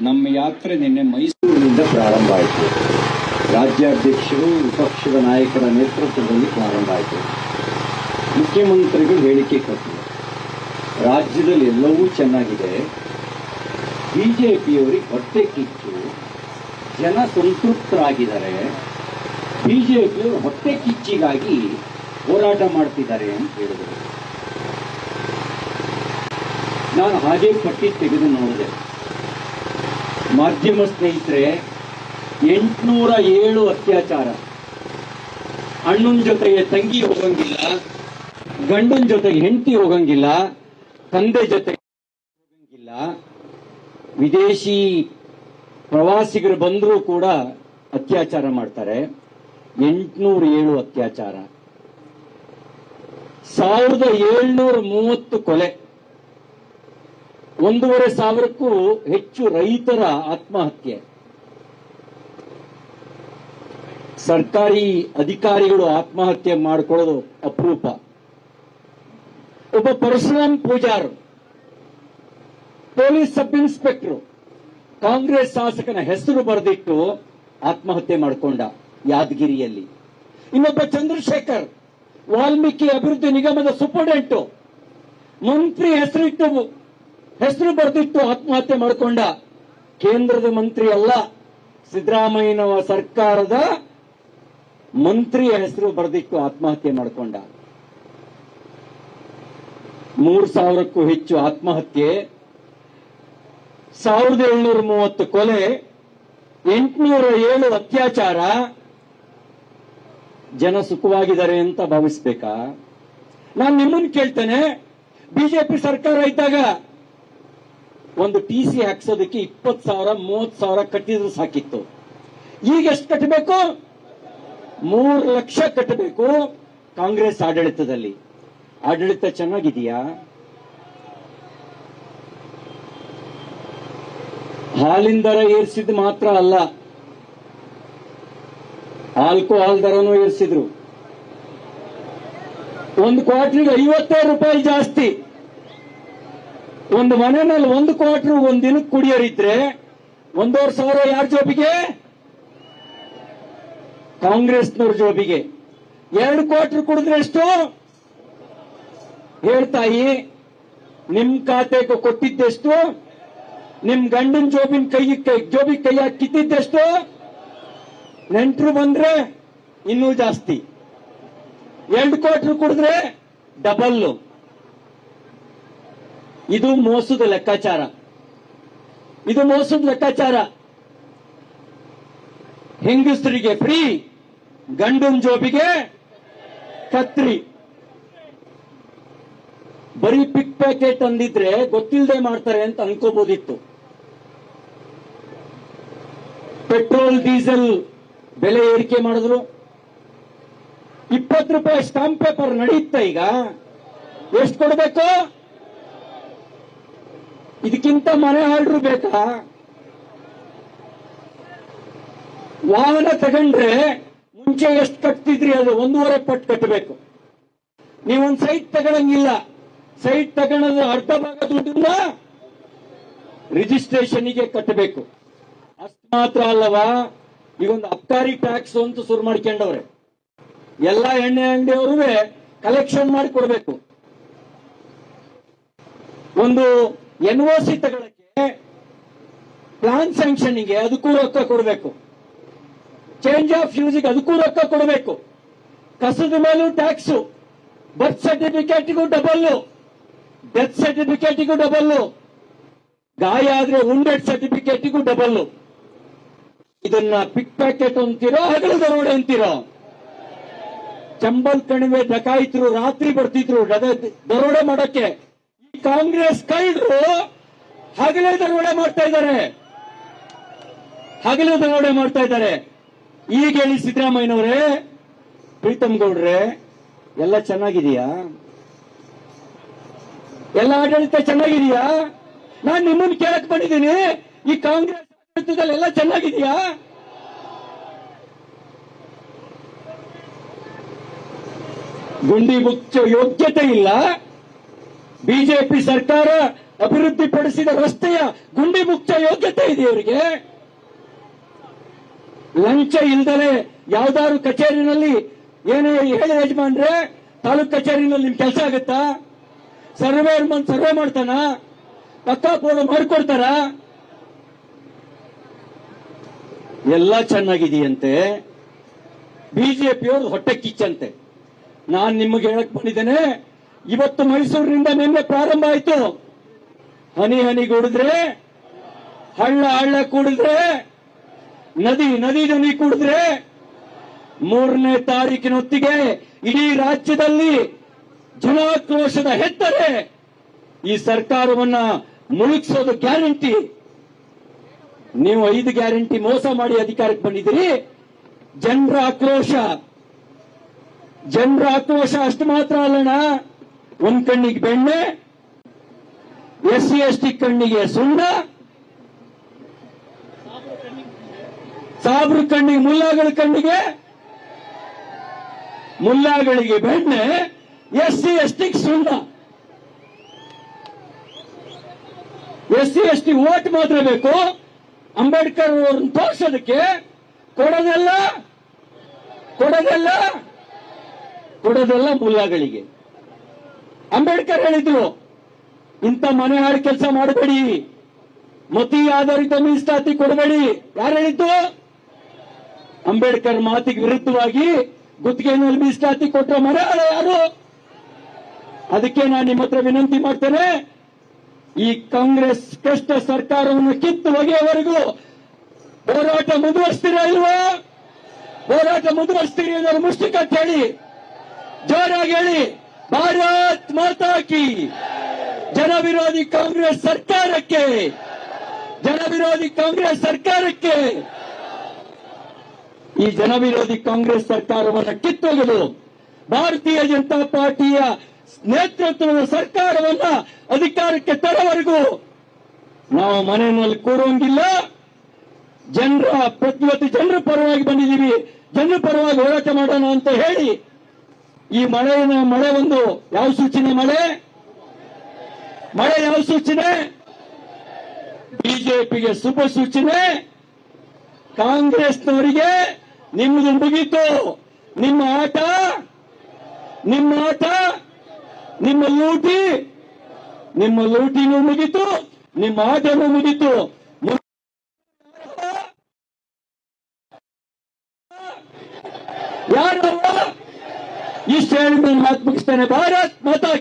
ನಮ್ಮ ಯಾತ್ರೆ ನಿನ್ನೆ ಮೈಸೂರಿನಿಂದ ಪ್ರಾರಂಭ ಆಯಿತು. ರಾಜ್ಯಾಧ್ಯಕ್ಷರು, ವಿಪಕ್ಷದ ನಾಯಕರ ನೇತೃತ್ವದಲ್ಲಿ ಪ್ರಾರಂಭ ಆಯಿತು. ಮುಖ್ಯಮಂತ್ರಿಗಳು ಹೇಳಿಕೆ ಕೊಟ್ಟರು. ರಾಜ್ಯದಲ್ಲಿ ಎಲ್ಲವೂ ಚೆನ್ನಾಗಿದೆ. ಬಿಜೆಪಿಯವರಿಗೆ ಹೊಟ್ಟೆ ಕಿಚ್ಚು. ಜನ ಸಂತೃಪ್ತರಾಗಿದ್ದಾರೆ. ಬಿಜೆಪಿಯವರು ಹೊಟ್ಟೆ ಕಿಚ್ಚಿಗಾಗಿ ಹೋರಾಟ ಮಾಡ್ತಿದ್ದಾರೆ ಅಂತ ಹೇಳಿದರು. ನಾನು ಹಾಗೆ ಪಟ್ಟಿ ತೆಗೆದು ನೋಡಿದೆ. ಮಾಧ್ಯಮ ಸ್ನೇಹಿತರೆ, ಎಂಟುನೂರ ಏಳು ಅತ್ಯಾಚಾರ. ಅಣ್ಣನ ಜೊತೆಗೆ ತಂಗಿ ಹೋಗಂಗಿಲ್ಲ, ಗಂಡನ ಜೊತೆಗೆ ಹೆಂಡತಿ ಹೋಗಂಗಿಲ್ಲ, ತಂದೆ ಜೊತೆ ಹೋಗಂಗಿಲ್ಲ. ವಿದೇಶಿ ಪ್ರವಾಸಿಗರು ಬಂದರೂ ಕೂಡ ಅತ್ಯಾಚಾರ ಮಾಡ್ತಾರೆ. ಎಂಟುನೂರ ಏಳು ಅತ್ಯಾಚಾರ. ಸಾವಿರದ ಏಳ್ನೂರ ಮೂವತ್ತು ಕೊಲೆ. ಒಂದೂವರೆ ಸಾವಿರಕ್ಕೂ ಹೆಚ್ಚು ರೈತರ ಆತ್ಮಹತ್ಯೆ. ಸರ್ಕಾರಿ ಅಧಿಕಾರಿಗಳು ಆತ್ಮಹತ್ಯೆ ಮಾಡಿಕೊಳ್ಳೋದು ಅಪರೂಪ. ಒಬ್ಬ Parashuram Pujar, police sub inspector, Congress ಶಾಸಕನ ಹೆಸರು ಬರೆದಿಟ್ಟು ಆತ್ಮಹತ್ಯೆ ಮಾಡಿಕೊಂಡ ಯಾದಗಿರಿಯಲ್ಲಿ. ಇನ್ನೊಬ್ಬ ಚಂದ್ರಶೇಖರ್, ವಾಲ್ಮೀಕಿ ಅಭಿವೃದ್ಧಿ ನಿಗಮದ ಸೂಪರ್ಡೆಂಟ್, ಮಂತ್ರಿ ಹೆಸರಿಟ್ಟು ಹೆಸರು ಬರೆದಿಟ್ಟು ಆತ್ಮಹತ್ಯೆ ಮಾಡಿಕೊಂಡ ಕೇಂದ್ರದ ಮಂತ್ರಿ ಅಲ್ಲ ಸಿದ್ದರಾಮಯ್ಯನವ ಸರ್ಕಾರದ ಮಂತ್ರಿಯ ಹೆಸರು ಬರೆದಿಟ್ಟು ಆತ್ಮಹತ್ಯೆ ಮಾಡಿಕೊಂಡ. ಮೂರು ಸಾವಿರಕ್ಕೂ ಹೆಚ್ಚು ಆತ್ಮಹತ್ಯೆ, ಸಾವಿರದ ಏಳ್ನೂರ ಮೂವತ್ತು ಕೊಲೆ, ಎಂಟುನೂರ ಏಳು ಅತ್ಯಾಚಾರ, ಜನ ಸುಖವಾಗಿದ್ದಾರೆ ಅಂತ ಭಾವಿಸ್ಬೇಕಾ? ನಾನು ನಿಮ್ಮನ್ನು ಕೇಳ್ತೇನೆ. ಬಿಜೆಪಿ ಸರ್ಕಾರ ಇದ್ದಾಗ ಒಂದು ಟಿ ಸಿ ಹಾಕ್ಸೋದಕ್ಕೆ ಇಪ್ಪತ್ತು ಸಾವಿರ, ಮೂವತ್ತು ಸಾವಿರ ಕಟ್ಟಿದ್ರು ಸಾಕಿತ್ತು. ಈಗ ಎಷ್ಟು ಕಟ್ಟಬೇಕು ಮೂರು ಲಕ್ಷ ಕಟ್ಟಬೇಕು ಕಾಂಗ್ರೆಸ್ ಆಡಳಿತದಲ್ಲಿ. ಆಡಳಿತ ಚೆನ್ನಾಗಿದೆಯಾ? ಹಾಲಿನ ದರ ಏರಿಸಿದ್ ಮಾತ್ರ ಅಲ್ಲ. ಆಲ್ಕೋಹಾಲ್ ದರನೂ ಏರಿಸಿದ್ರು. ಒಂದು ಕ್ವಾರ್ಟರ್ಗೆ ಐವತ್ತೈದು ರೂಪಾಯಿ ಜಾಸ್ತಿ. ಒಂದು ಮನೆಯಲ್ಲಿ ಒಂದು ಕ್ವಾರ್ಟರ್ ಒಂದ್ ದಿನಕ್ಕೆ ಕುಡಿಯೋರಿದ್ರೆ ಒಂದೂವರೆ ಸಾವಿರ ಯಾರ ಜೋಬಿಗೆ? ಕಾಂಗ್ರೆಸ್ನವ್ರ ಜೋಬಿಗೆ. ಎರಡು ಕ್ವಾರ್ಟರ್ ಕುಡಿದ್ರೆ ಎಷ್ಟು? ಹೇಳ್ತಾಯಿ ನಿಮ್ ಖಾತೆಗೆ ಕೊಟ್ಟಿದ್ದೆಷ್ಟು? ನಿಮ್ ಗಂಡನ್ ಜೋಬಿನ ಕೈ ಜೋಬಿ ಕೈ ಹಾಕಿ ಕಿತ್ತಿದ್ದೆಷ್ಟು? ನೆಂಟರು ಬಂದ್ರೆ ಇನ್ನೂ ಜಾಸ್ತಿ. ಎರಡು ಕ್ವಾರ್ಟರ್ ಕುಡಿದ್ರೆ ಡಬಲ್ ಇದು ಮೋಸದ ಲೆಕ್ಕಾಚಾರ. ಇದು ಮೋಸದ ಲೆಕ್ಕಾಚಾರ. ಹೆಂಗಸರಿಗೆ ಫ್ರೀ, ಗಂಡನ ಜೋಬಿಗೆ ಕತ್ರಿ. ಬರೀ ಪಿಕ್ ಪ್ಯಾಕೆಟ್ ಅಂದಿದ್ರೆ ಗೊತ್ತಿಲ್ಲದೆ ಮಾಡ್ತಾರೆ ಅಂತ ಅನ್ಕೋಬಹುದಿತ್ತು ಪೆಟ್ರೋಲ್, ಡೀಸೆಲ್ ಬೆಲೆ ಏರಿಕೆ ಮಾಡಿದ್ರು. ಇಪ್ಪತ್ತು ರೂಪಾಯಿ ಸ್ಟಾಂಪ್ ಪೇಪರ್ ನಡೆಯುತ್ತ ಈಗ. ಎಷ್ಟು ಕೊಡಬೇಕು? ಇದಕ್ಕಿಂತ ಮನೆ ಆರ್ಡ್ರು ಬೇಕಾ? ವಾಹನ ತಗೊಂಡ್ರೆ ಮುಂಚೆ ಎಷ್ಟು ಕಟ್ತಿದ್ರಿ ಅದು? ಒಂದೂವರೆ ಪಟ್ಟು ಕಟ್ಟಬೇಕು. ನೀವೊಂದು ಸೈಟ್ ತಗೊಳಂಗಿಲ್ಲ. ಸೈಟ್ ತಗೊಳ್ಳೋದು ಅರ್ಧ ಭಾಗ ದುಡ್ಡನ್ನ ರಿಜಿಸ್ಟ್ರೇಷನ್ಗೆ ಕಟ್ಟಬೇಕು. ಅಷ್ಟು ಮಾತ್ರ ಅಲ್ಲವಾ? ಈಗೊಂದು ಅಬ್ಕಾರಿ ಟ್ಯಾಕ್ಸ್ ಅಂತ ಶುರು ಮಾಡ್ಕೊಂಡವ್ರೆ. ಎಲ್ಲ ಎಣ್ಣೆ ಅಂಗಡಿಯವರು ಕಲೆಕ್ಷನ್ ಮಾಡಿ ಕೊಡಬೇಕು. ಒಂದು ಎನ್ ಒ ಸಿ ತಗೊಳಕ್ಕೆ ಪ್ಲಾನ್ ಸ್ಯಾಂಕ್ಷನ್ಗೆ ಅದಕ್ಕೂ ರೊಕ್ಕ ಕೊಡಬೇಕು. ಚೇಂಜ್ ಆಫ್ ಯೂಸಿಗೆ ಅದಕ್ಕೂ ರೊಕ್ಕ ಕೊಡಬೇಕು. ಕಸದ ಮೇಲೂ ಟ್ಯಾಕ್ಸು ಬರ್ತ್ ಸರ್ಟಿಫಿಕೇಟ್ಗೂ ಡಬಲ್ ಡೆತ್ ಸರ್ಟಿಫಿಕೇಟ್ಗೂ ಡಬಲ್ ಗಾಯ ಆದ್ರೆ ಉಂಡೆಡ್ ಸರ್ಟಿಫಿಕೇಟ್ಗೂ ಡಬಲ್ ಇದನ್ನ ಪಿಕ್ ಪ್ಯಾಕೆಟ್ ಅಂತೀರೋ ಹಗಲು ದರೋಡೆ ಅಂತೀರೋ. ಚಂಬಲ್ ಕಣಿವೆ ಡಕಾಯಿತರು ರಾತ್ರಿ ಬರ್ತಿದ್ರು ದರೋಡೆ ಮಾಡಕ್ಕೆ. ಕಾಂಗ್ರೆಸ್ ಕಳ್ಳರು ಹಗಲು ದರೋಡೆ ಮಾಡ್ತಾ ಇದ್ದಾರೆ. ಹಗಲು ದರೋಡೆ ಮಾಡ್ತಾ ಇದ್ದಾರೆ. ಈಗ ಹೇಳಿ ಸಿದ್ದರಾಮಯ್ಯನವರೇ, ಪ್ರೀತಮ್ ಗೌಡ್ರೆ, ಎಲ್ಲ ಚೆನ್ನಾಗಿದೆಯಾ ಎಲ್ಲ ಆಡಳಿತ ಚೆನ್ನಾಗಿದೆಯಾ ನಾನು ನಿಮ್ಮನ್ನ ಕೇಳಕ್ ಬಂದಿದ್ದೀನಿ. ಈ ಕಾಂಗ್ರೆಸ್ ಆಡಳಿತದಲ್ಲಿ ಎಲ್ಲ ಚೆನ್ನಾಗಿದೆಯಾ ಗುಂಡಿ ಮುಚ್ಚೋ ಯೋಗ್ಯತೆ ಇಲ್ಲ. ಬಿಜೆಪಿ ಸರ್ಕಾರ ಅಭಿವೃದ್ಧಿಪಡಿಸಿದ ರಸ್ತೆಯ ಗುಂಡಿ ಮುಕ್ತ ಯೋಗ್ಯತೆ ಇದೆ ಇವರಿಗೆ ಲಂಚ ಇಲ್ದಲೆ ಯಾವ್ದಾದ್ರು ಕಚೇರಿನಲ್ಲಿ ಏನೇ ಹೇಳಿ ಯಜಮಾನ್ರೆ, ತಾಲೂಕ್ ಕಚೇರಿನಲ್ಲಿ ನಿಮ್ ಕೆಲಸ ಆಗುತ್ತಾ? ಸರ್ವೇರ್ ಬಂದು ಸರ್ವೆ ಮಾಡ್ತಾನ? ಪಕ್ಕಾ ಪೋಲ ಮಾಡಿಕೊಡ್ತಾರ? ಎಲ್ಲ ಚೆನ್ನಾಗಿದೆಯಂತೆ. ಬಿಜೆಪಿಯವ್ರದ್ದು ಹೊಟ್ಟೆ ಕಿಚ್ಚಂತೆ. ನಾನ್ ನಿಮಗೆ ಹೇಳಕ್ ಬಂದಿದ್ದೇನೆ ಇವತ್ತು ಮೈಸೂರಿನಿಂದ ನಿನ್ನೆ ಪ್ರಾರಂಭ ಆಯ್ತು. ಹನಿ ಹನಿ ಕುಡಿದ್ರೆ, ಹಳ್ಳ ಹಳ್ಳ ಕುಡಿದ್ರೆ, ನದಿ ನದಿ ನದಿ ಕುಡಿದ್ರೆ, ಮೂರನೇ ತಾರೀಕಿನ ಹೊತ್ತಿಗೆ ಇಡೀ ರಾಜ್ಯದಲ್ಲಿ ಜನಾಕ್ರೋಶದ ಹೆತ್ತರೆ ಈ ಸರ್ಕಾರವನ್ನ ಮುಳುಗಿಸೋದು ಗ್ಯಾರಂಟಿ. ನೀವು ಐದು ಗ್ಯಾರಂಟಿ ಮೋಸ ಮಾಡಿ ಅಧಿಕಾರಕ್ಕೆ ಬಂದಿದ್ದೀರಿ. ಜನರ ಆಕ್ರೋಶ. ಜನರ ಆಕ್ರೋಶ ಅಷ್ಟು ಮಾತ್ರ ಅಲ್ಲಣ್ಣ. ಒಂದ್ ಕಣ್ಣಿಗೆ ಬೆಣ್ಣೆ ಎಸ್ ಸಿ ಎಸ್ ಟಿ ಕಣ್ಣಿಗೆ ಸುಣ್ಣ, ಸಾಬ್ರ ಕಣ್ಣಿಗೆ ಮುಲ್ಲಾಗಳ ಕಣ್ಣಿಗೆ, ಮುಲ್ಲಾಗಳಿಗೆ ಬೆಣ್ಣೆ ಎಸ್ ಸಿ ಎಸ್ ಟಿ ಸುಣ್ಣ. S C S T vote ಮಾತ್ರ ಬೇಕು. ಅಂಬೇಡ್ಕರ್ ಅವ್ರನ್ನ ತೋರ್ಸೋದಕ್ಕೆ ಕೊಡೋದೆಲ್ಲ ಕೊಡೋದೆಲ್ಲ ಕೊಡೋದೆಲ್ಲ ಮುಲ್ಲಾಗಳಿಗೆ. ಅಂಬೇಡ್ಕರ್ ಹೇಳಿದ್ರು, ಇಂಥ ಮನೆ ಹಾಳು ಕೆಲಸ ಮಾಡಬೇಡಿ, ಮತಿ ಆಧಾರಿತ ಮೀಸಲಾತಿ ಕೊಡಬೇಡಿ. ಯಾರು ಹೇಳಿದ್ದು? ಅಂಬೇಡ್ಕರ್ ಮಾತಿಗೆ ವಿರುದ್ಧವಾಗಿ ಗುತ್ತಿಗೆನಲ್ಲಿ ಮೀಸಲಾತಿ ಕೊಟ್ಟ ಮನೆ ಯಾರು? ಅದಕ್ಕೆ ನಾನು ನಿಮ್ಮ ಹತ್ರ ವಿನಂತಿ ಮಾಡ್ತೇನೆ, ಈ ಕಾಂಗ್ರೆಸ್ ಕಷ್ಟ ಸರ್ಕಾರವನ್ನು ಕಿತ್ತು ಒಗೆಯವರೆಗೂ ಹೋರಾಟ ಮುಂದುವರಿಸ್ತೀರಾ ಇಲ್ವಾ? ಹೋರಾಟ ಮುಂದುವರಿಸ್ತೀರಿ ಅನ್ನೋದು ಮುಷ್ಟಿ ಕಟ್ಟಿ ಹೇಳಿ, ಜೋರಾಗಿ ಹೇಳಿ. ಭಾರತ್ ಮಾತಾ ಕಿ ಜನ ವಿರೋಧಿ ಕಾಂಗ್ರೆಸ್ ಸರ್ಕಾರಕ್ಕೆ, ಜನವಿರೋಧಿ ಕಾಂಗ್ರೆಸ್ ಸರ್ಕಾರಕ್ಕೆ ಈ ಜನವಿರೋಧಿ ಕಾಂಗ್ರೆಸ್ ಸರ್ಕಾರವನ್ನು ಕಿತ್ತೊಗೆದು ಭಾರತೀಯ ಜನತಾ ಪಾರ್ಟಿಯ ನೇತೃತ್ವದ ಸರ್ಕಾರವನ್ನ ಅಧಿಕಾರಕ್ಕೆ ತರವರೆಗೂ ನಾವು ಮನೆಯಲ್ಲಿ ಕೂರೋಂಗಿಲ್ಲ. ಜನರ ಪ್ರತಿವತ್ತು ಜನರ ಪರವಾಗಿ ಬಂದಿದ್ದೀವಿ. ಜನರ ಪರವಾಗಿ ಹೋರಾಟ ಮಾಡೋಣ ಅಂತ ಹೇಳಿ ಈ ಮಳೆಯ ಮಳೆ ಒಂದು ಯಾವ ಸೂಚನೆ ಮಳೆ? ಮಳೆ ಯಾವ ಸೂಚನೆ? ಬಿಜೆಪಿಗೆ ಶುಭ ಸೂಚನೆ. ಕಾಂಗ್ರೆಸ್ನವರಿಗೆ ನಿಮ್ದು ಮುಗೀತು. ನಿಮ್ಮ ಆಟ ನಿಮ್ಮ ಆಟ, ನಿಮ್ಮ ಲೂಟಿ, ನಿಮ್ಮ ಲೂಟಿನೂ ಮುಗೀತು, ನಿಮ್ಮ ಆಟನೂ ಮುಗೀತು. ನಿಮ್ಮ یہ چینڈ بار بتا